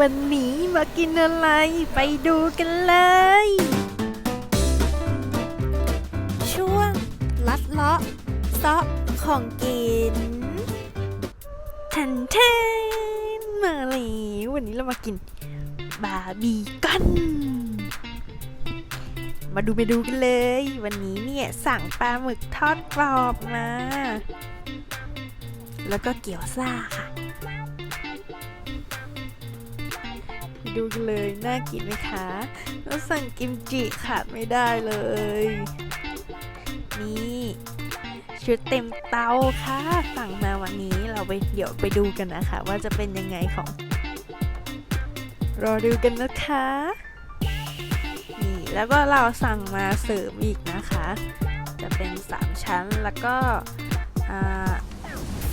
วันนี้มากินอะไร ไปดูกันเลย ช่วง ลัดเลาะซาะของกินทันเทนมาเลยวันนี้เรามากิน บาร์บีคอนมาดูไปดูกันเลย วันนี้เนี่ยสั่งปลาหมึกทอดกรอบมา แล้วก็เกี๊ยวซ่าค่ะ ดูกันเลย น่ากินไหมคะแล้วสั่งกิมจิขาดไม่ได้เลย นี่ชุดเต็มเตาค่ะ สั่งมาวันนี้เราไปเดี๋ยวไปดูกันนะคะ ว่าจะเป็นยังไงของ รอดูกันนะคะนี่แล้วก็เราสั่งมาเสริมอีกนะคะ จะเป็น 3 ชั้นแล้วก็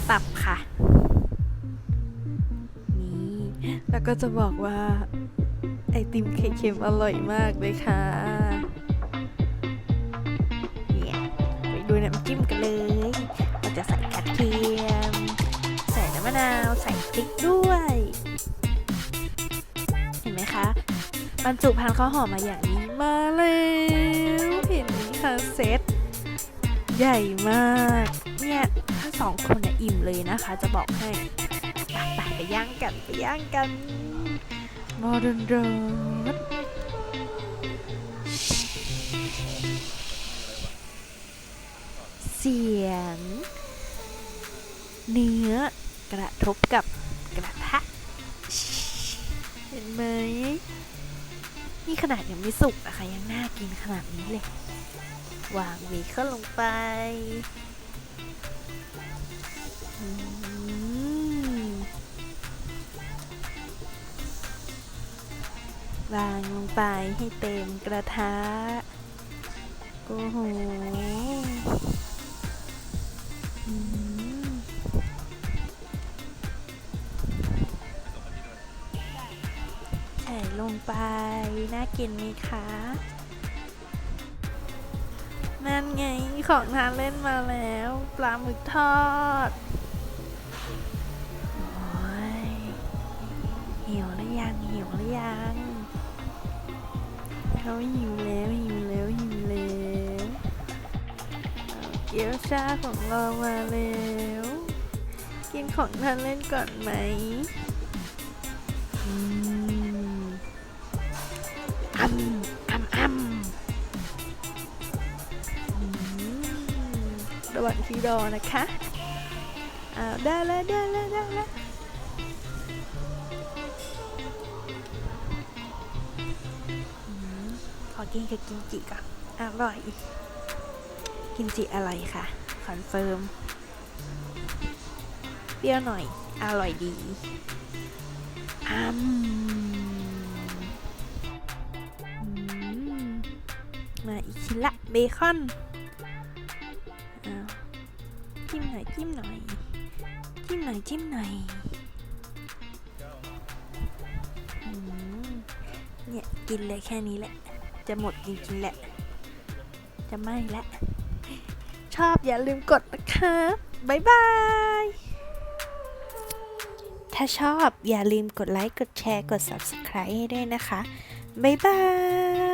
ตับค่ะ ก็จะบอกว่า ไอติมไข่เค็มอร่อยมากเลยค่ะเนี่ยไปดูน้ำจิ้มกันเลยเราจะใส่กระเทียม ใส่น้ำมะนาวใส่พริกด้วย เห็นไหมคะบรรจุภัณฑ์ข้าวหอมมาอย่างนี้มาแล้วเห็นไหมคะเซต ใหญ่มาก เนี่ยถ้าสองคนน่ะอิ่มเลยนะคะ จะบอกให้ไปไปย่างกันไปย่างกันมอร์นรสเสียง เนื้อกระทบกับกระทะ เห็นไหม นี่ขนาดยังไม่สุกนะคะยังน่ากินขนาดนี้เลย วางเวเคิลลงไปวางลงไปให้เต็มกระทะ โอ้โห ลงไป น่ากินไหมคะนั่นไงของทานเล่นมาแล้ว ปลาหมึกทอดหิวหรือยังหิวหรือยังเขาหิวแล้วหิวแล้วหิวแล้วเเกี๊ยวชาของเรามาแล้ว กินของทานเล่นก่อนไหมอืม อัมอัมอัมระหว่างที่รอนะคะอ้าวได้แล้วได้แล้วได้แล้วขอกินกับกิมจิก่อนอร่อย กิมจิอะไรคะคอนเฟิร์มเปรี้ยวหน่อย อร่อยดีอัม อีกชิ้นละเบคอนอจิ้มหน่อยจิ้มหน่อยจิ้มหน่อยจิ้มหน่อยอเนี่ยกินเลยแค่นี้แหละ จะหมดจริงๆแหละ จะไม่ละชอบอย่าลืมกดนะคะบ๊ายบาย ถ้าชอบอย่าลืมกดไลค์ กดแชร์ กด Subscribe ให้ด้วยนะคะ บ๊ายบาย